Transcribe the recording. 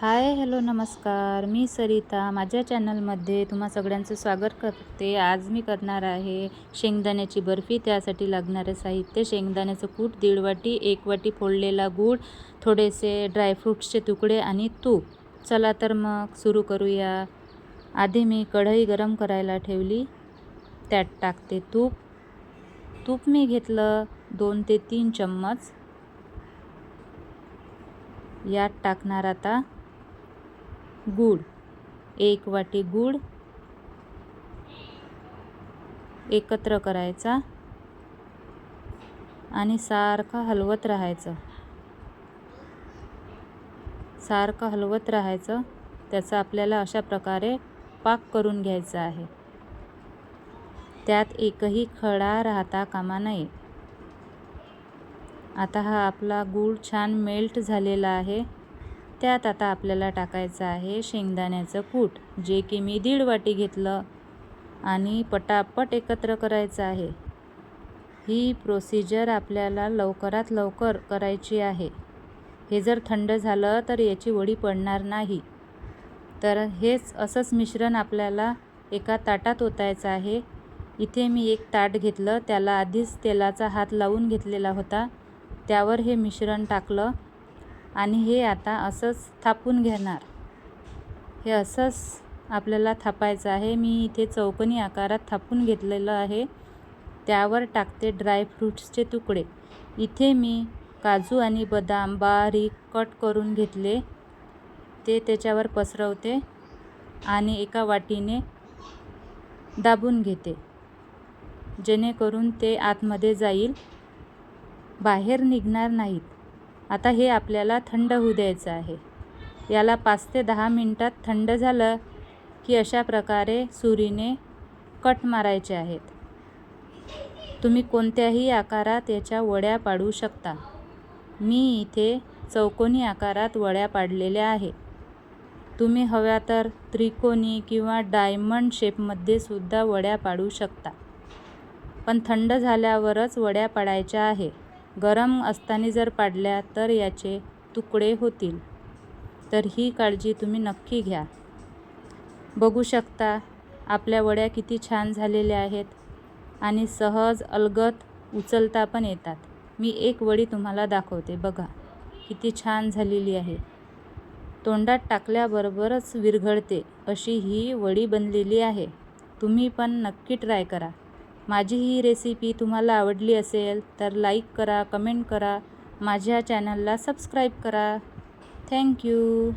Hi hello नमस्कार. मी सरिता. माझ्या चॅनलमध्ये तुम्हा सगळ्यांचं स्वागत करते. आज मी करणार आहे शेंगदाण्याची बर्फी. त्यासाठी लागणारे साहित्य शेंगदाण्याचं कूट दीड वाटी एक वाटी फोडलेला गूळ थोडेसे ड्रायफ्रूट्सचे तुकडे आणि तूप. चला तर मग सुरू करूया. आधी मी कढई गरम करायला ठेवली. त्यात टाकते तूप. तूप मी घेतलं दोन ते तीन चम्मच. यात टाकणार आता गूळ एक वाटी गूळ एकत्र करायचा. आणि सारखं हलवत राहायचं. सारखं हलवत राहायचं. त्याचा आपल्याला अशा प्रकारे पाक करून घ्यायचा आहे. त्यात एकही खडा राहता कामा नये. आता हा आपला गूळ छान मेल्ट झालेला आहे. त्यात आता आपल्याला टाकायचं आहे शेंगदाण्याचं कूट जे की मी दीड वाटी घेतलं आणि पटापट एकत्र करायचं आहे. ही प्रोसिजर आपल्याला लवकरात लवकर करायची आहे. हे जर थंड झालं तर याची वडी पडणार नाही. तर हेच असंच मिश्रण आपल्याला एका ताटात ओतायचं आहे. इथे मी एक ताट घेतलं त्याला आधीच तेलाचा हात लावून घेतलेला होता. त्यावर हे मिश्रण टाकलं. आणि हे आता असंच थापून घेणार. हे असंच आपल्याला थापायचं आहे. मी इथे चौकोनी आकारात थापून घेतलेलं आहे. त्यावर टाकते ड्रायफ्रूट्सचे तुकडे. इथे मी काजू आणि बदाम बारीक कट करून घेतले. ते त्याच्यावर पसरवते आणि एका वाटीने दाबून घेते. जेणेकरून ते आतमध्ये जाईल. बाहेर निघणार नाहीत. आता हे आपल्याला थंड होऊ द्यायचं आहे. याला पाच ते दहा मिनटात थंड झालं की अशा प्रकारे सुरीने कट मारायचे आहेत. तुम्ही कोणत्याही आकारात याच्या वड्या पाडू शकता. मी इथे चौकोनी आकारात वड्या पाडलेल्या आहे. तुम्ही हव्या तर त्रिकोणी किंवा डायमंड शेपमध्ये सुद्धा वड्या पाडू शकता. पण थंड झाल्यावरच वड्या पाडायच्या आहे. गरम असताना जर पाडल्या तर याचे तुकडे होतील. तर ही काळजी तुम्ही नक्की घ्या. बघू शकता आपल्या वड्या किती छान झालेल्या आहेत आणि सहज अलगत उचलता पण येतात. मी एक वडी तुम्हाला दाखवते बघा. किती छान झालेली आहे. तोंडात टाकल्याबरोबरच विरघळते अशी ही वडी बनलेली आहे. तुम्ही पण नक्की ट्राय करा. माझी ही रेसिपी तुम्हाला आवडली असेल तर लाईक करा कमेंट करा. माझ्या चॅनलला सबस्क्राईब करा. थँक्यू